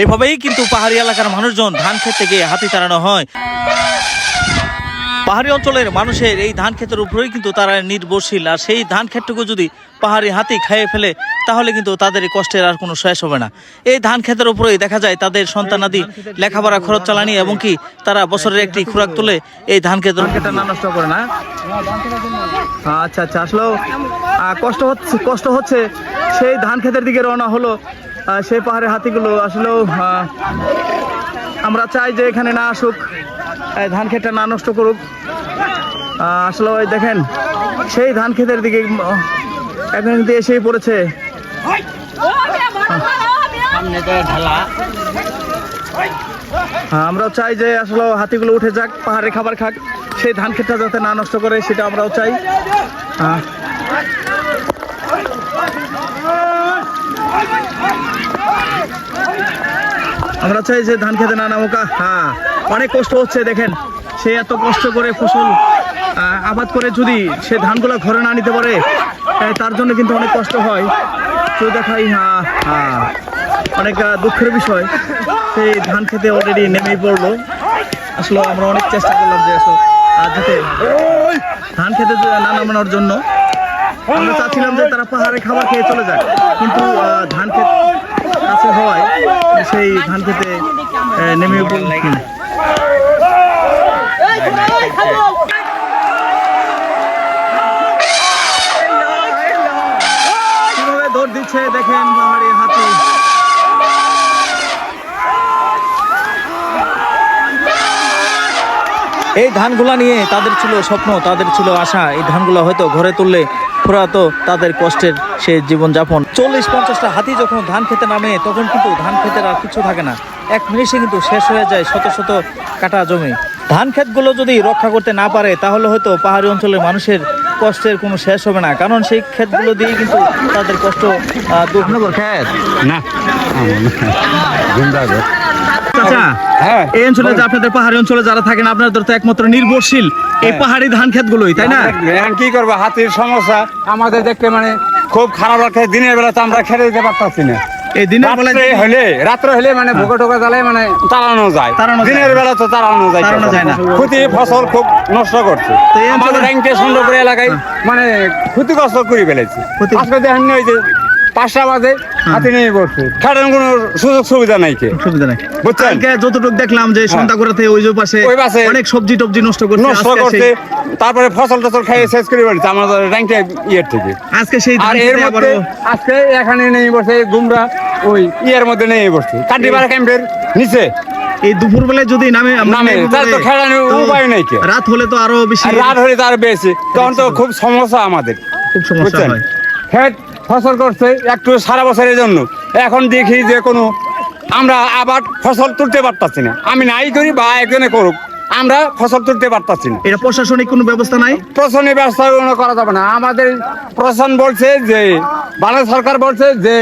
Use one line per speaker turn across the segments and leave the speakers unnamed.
এইভাবেই কিন্তু পাহাড়ি এলাকার মানুষজন ধান ক্ষেত থেকে হাতি তাড়ানো হয়। পাহাড়ি অঞ্চলের মানুষের এই ধান ক্ষেতের উপরেই কিন্তু তারা নির্ভরশীল। আর সেই ধান ক্ষেতটুকু যদি পাহাড়ি হাতি খেয়ে ফেলে, তাহলে কিন্তু তাদের কষ্টের আর কোনো শেষ হবে না। এই ধান ক্ষেতের উপরেই দেখা যায় তাদের সন্তানাদি লেখাপড়া, খরচ চালানি এবং কি তারা বছরের একটি খোরাক তুলে এই ধান ক্ষেতের
না নষ্ট করে না? আচ্ছা আচ্ছা। আসলেও কষ্ট হচ্ছে কষ্ট হচ্ছে। সেই ধান ক্ষেতের দিকে রওনা হলো। সেই পাহাড়ের হাতিগুলো আসলেও আমরা চাই যে এখানে না আসুক এই ধান ক্ষেতটা না নষ্ট করুক। আসলে ওই দেখেন সেই ধান ক্ষেতের দিকে এখন কিন্তু এসেই পড়েছে। আমরাও চাই যে আসলে হাতিগুলো উঠে যাক পাহাড়ে খাবার খাক। সেই ধান ক্ষেতটা যাতে না নষ্ট করে সেটা আমরাও চাই। আমরা চাই যে ধান খেতে না নামুক। হ্যাঁ অনেক কষ্ট হচ্ছে, দেখেন। সে এত কষ্ট করে ফসল আবাদ করে যদি সে ধানগুলো ঘরে না নিতে পারে তার জন্য কিন্তু অনেক কষ্ট হয়। তো দেখাই হ্যাঁ হ্যাঁ অনেক দুঃখের বিষয়। সেই ধান খেতে অলরেডি নেমেই পড়ল। আসলে আমরা অনেক চেষ্টা করলাম যে আসলে যাতে ধান খেতে না নামানোর জন্য, আমরা চাচ্ছিলাম যে তারা পাহাড়ে খাবার খেয়ে চলে যায় কিন্তু ধান ক্ষেত কাছে হওয়ায় সেই ধান খেতে নেমে পড়ল কীভাবে দৌড় দিচ্ছে দেখেন পাহাড়ি হাতি।
এই ধানগুলা নিয়ে তাদের ছিল স্বপ্ন তাদের ছিল আশা। এই ধানগুলো হয়তো ঘরে তুললে ফুরাতো তাদের কষ্টের সে জীবনযাপন। চল্লিশ পঞ্চাশটা হাতি যখন ধান খেতে নামে, তখন কিন্তু ধান খেতের আর কিছু থাকে না। এক মিনিটে কিন্তু শেষ হয়ে যায় শত শত কাটা জমি। ধান ক্ষেতগুলো যদি রক্ষা করতে না পারে, তাহলে হয়তো পাহাড়ি অঞ্চলের মানুষের কষ্টের কোনো শেষ হবে না। কারণ সেই ক্ষেতগুলো দিয়েই কিন্তু তাদের কষ্ট দূর।
না।
চাচা
হ্যাঁ
এই অঞ্চলে যে আপনাদের পাহাড়ি অঞ্চলে যারা থাকেন আপনাদের তো একমাত্র নির্ভরশীল এই পাহাড়ি ধান ক্ষেতগুলোই তাই না?
কি করব হাতির সমস্যা। আমাদের দেখতে মানে খুব খারাপ লাগছে দিনের বেলা তো আমরা দিতে পারতাছি না।
এই দিনের বেলায়
রাত্রে হলে রাত্রে হলে মানে ভোকা টোকা জ্বালে মানে তাড়ানো যায়। দিনের বেলা তো তাড়ানো যায়
তাড়ানো যায় না।
ক্ষতি ফসল খুব নষ্ট করছে।
অঞ্চলে-
আমাদের এলাকায় মানে ক্ষতিগ্রস্ত করে ফেলেছে।
ক্ষতি-
আজকে দেখেন ওই যে পাঁচটা বাজে হাতি নিয়ে বসছে খাটার কোনো সুযোগ সুবিধা নাই কে?
সুবিধা নাই।
বুঝছেন?
যতটুকু দেখলাম যে সন্ধ্যা করে ওই যে পাশে
ওই পাশে
অনেক সবজি টবজি নষ্ট করছে
নষ্ট করছে তারপরে ফসল টসল খেয়ে শেষ করে ফেলছে আমাদের র্যাঙ্কে ইয়ের থেকে।
আজকে সেই
আর এর মধ্যে আজকে এখানে নেই বসে গুমরা ওই ইয়ের মধ্যে নেই বসছে কাটিপাড়া ক্যাম্পের নিচে।
এই দুপুর বেলায় যদি নামে
নামে, তাহলে তো খেলানোর উপায় নেই কে।
রাত হলে তো আরও বেশি
আর রাত হলে তার বেশি। তখন তো খুব সমস্যা আমাদের।
খুব সমস্যা হয়।
ক্ষেত ফসল করছে একটু সারা বছরের জন্য। এখন দেখি যে কোনো আমরা আবার ফসল তুলতে পারতাছি না। আমি নাই করি বা একজনে করুক আমরা ফসল তুলতে পারতাছি না।
এটা প্রশাসনিক কোনো ব্যবস্থা নাই?
প্রশাসনিক ব্যবস্থা কোনো করা যাবে না। আমাদের প্রশাসন বলছে যে ভারত সরকার বলছে যে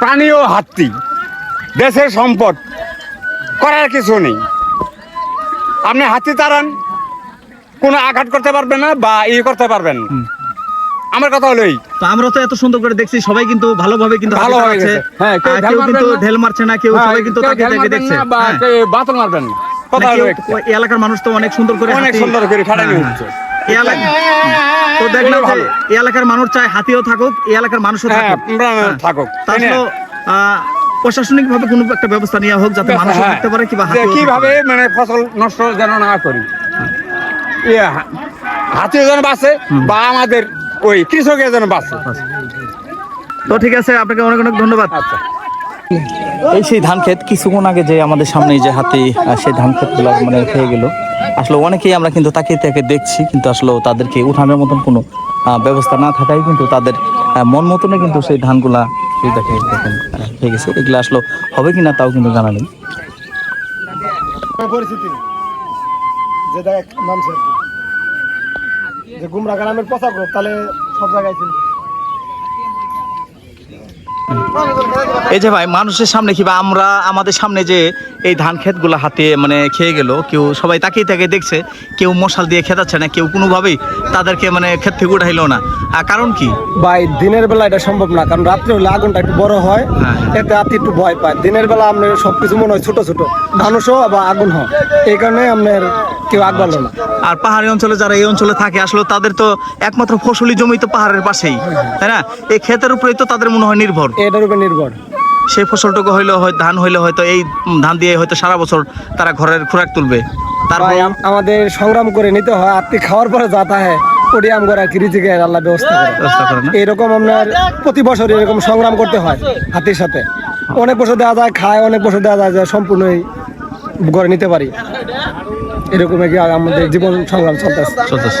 প্রাণী ও হাতি দেশের সম্পদ করার কিছু নেই। আপনি হাতি তাড়ান কোনো আঘাত করতে পারবেন না বা ই করতে পারবেন। আমার কথা হলো এই
তো আমরা তো এত সুন্দর করে দেখছি সবাই কিন্তু ভালোভাবে কিন্তু দাঁড়াচ্ছে।
গেছে। হ্যাঁ, কেউ
কিন্তু ঢেল মারছে না কেউ সবাই কিন্তু তাকে তাকে দেখছে।
না বা
হ্যাঁ।
বাতল মারবেন কথা হলো
এলাকার মানুষ তো অনেক সুন্দর করে
অনেক সুন্দর করে খাটানি
হ্যাঁ,
হচ্ছে।
তো দেখলাম যে এলাকার মানুষ চায় হাতিও থাকুক এলাকার মানুষও
হ্যাঁ,
থাকুক। হ্যাঁ। তাহলে প্রশাসনিক ভাবে কোনো একটা ব্যবস্থা নেওয়া হোক যাতে মানুষ
হ্যাঁ,
থাকতে পারে কিংবা
যে কীভাবে মানে ফসল নষ্ট যেন না করি। ইয়ে, হাতিও যেন বাঁচে বা আমাদের ওই কৃষকের যেন বাঁচে
তো ঠিক আছে আপনাকে অনেক অনেক ধন্যবাদ।
আচ্ছা।
এই সেই ধান ক্ষেত কিছুক্ষণ আগে যে আমাদের সামনে যে হাতে সেই ধান ক্ষেতগুলো মানে হয়ে গেল। আসলে অনেকেই আমরা কিন্তু তাকিয়ে তাকে দেখছি কিন্তু আসলে তাদেরকে উঠানোর মতন কোনো ব্যবস্থা না থাকায় কিন্তু তাদের মন মতনে কিন্তু সেই ধানগুলা এই দেখে দেখেন আহ, গেছে। এগুলো আসলে হবে কিনা তাও কিন্তু জানা নেই।
পরিস্থিতি। যে দেখ কি। যে গুমরা গ্রামের প্রচার গ্রুপ তাহলে সব জায়গায় চিনবে।
এই যে ভাই, মানুষের সামনে কিবা আমরা, আমাদের সামনে যে
এই ধান ক্ষেতগুলো হাতে মানে খেয়ে গেল। কেউ সবাই তাকিয়ে তাকিয়ে দেখছে কেউ মশাল দিয়ে খেতাচ্ছে না কেউ কোনোভাবেই তাদেরকে মানে ক্ষেত থেকে উঠাইলো না। আর কারণ কি?
ভাই দিনের বেলা এটা সম্ভব না কারণ রাত্রে হলে আগুনটা একটু বড় হয়
হ্যাঁ।
এতে আপনি একটু ভয় পায়। দিনের বেলা আপনার সবকিছু মনে হয় ছোট ছোট। ধানুষ বা আগুন হয়। এই কারণে আপনার কেউ আগ বাড়লো না।
আর পাহাড়ি অঞ্চলে যারা এই অঞ্চলে থাকে আসলে তাদের তো একমাত্র ফসলি জমি তো পাহাড়ের পাশেই তাই না? এই ক্ষেতের উপরেই তো তাদের মনে হয় নির্ভর।
এটার উপর নির্ভর।
সেই ফসলটুকু হইলে হয় ধান হইলে হয়তো এই ধান দিয়ে হয়তো সারা বছর তারা ঘরের খোরাক তুলবে। তারপর
আমাদের সংগ্রাম করে নিতে হয় আপনি খাওয়ার পরে যাতা হয় ওডিয়াম করা আল্লাহ ব্যবস্থা করে। এরকম আপনার প্রতি বছর এরকম সংগ্রাম করতে হয় হাতির সাথে। অনেক বছর দেওয়া যায় খায় অনেক বছর দেওয়া যায় যে সম্পূর্ণই ঘরে নিতে পারি। এরকম কি আমাদের জীবন সংগ্রাম চলতেছে।
চলতেছে।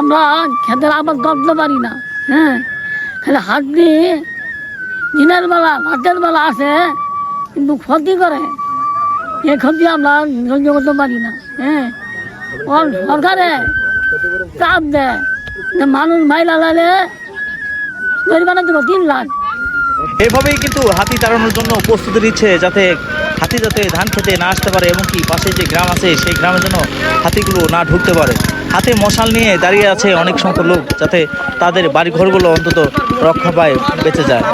আমরা খেতের আবাদ করতে পারি না হ্যাঁ? খালি হাত দিয়ে দিনের বেলা, ভাতের বেলা আসে কিন্তু ক্ষতি করে। এই ক্ষতি আমরা সহ্য করতে পারি না হ্যাঁ? সরকারে চাপ দেয় মানুষ মাইলা লাগে গরিবানা দেবো তিন লাখ।
এভাবেই কিন্তু হাতি তাড়ানোর জন্য প্রস্তুতি নিচ্ছে যাতে হাতি যাতে ধান খেতে না আসতে পারে এবং কি পাশে যে গ্রাম আছে, সেই গ্রামের জন্য হাতিগুলো না ঢুকতে পারে। হাতে মশাল নিয়ে দাঁড়িয়ে আছে অনেক সংখ্যক লোক যাতে তাদের বাড়ি ঘরগুলো অন্তত রক্ষা পায়, বেঁচে যায়।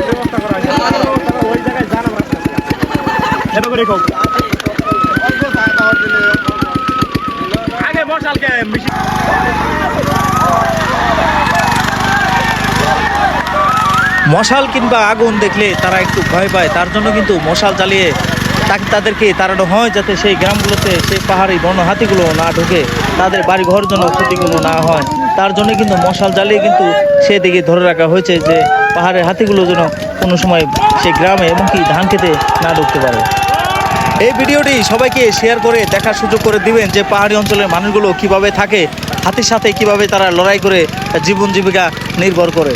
মশাল কিংবা আগুন দেখলে তারা একটু ভয় পায়। তার জন্য কিন্তু মশাল জ্বালিয়ে তাকে তাদেরকে তাড়ানো হয় যাতে সেই গ্রামগুলোতে সেই পাহাড়ি বন্য হাতিগুলো না ঢুকে তাদের বাড়ি ঘর জন্য ক্ষতিগুলো না হয়। তার জন্য কিন্তু মশাল জ্বালিয়ে কিন্তু সেদিকে ধরে রাখা হয়েছে যে পাহাড়ের হাতিগুলো যেন কোনো সময় সেই গ্রামে এমনকি ধান খেতে না ঢুকতে পারে। এই ভিডিওটি সবাইকে শেয়ার করে দেখার সুযোগ করে দিবেন যে পাহাড়ি অঞ্চলের মানুষগুলো কীভাবে থাকে, হাতির সাথে কীভাবে তারা লড়াই করে জীবন জীবিকা নির্ভর করে।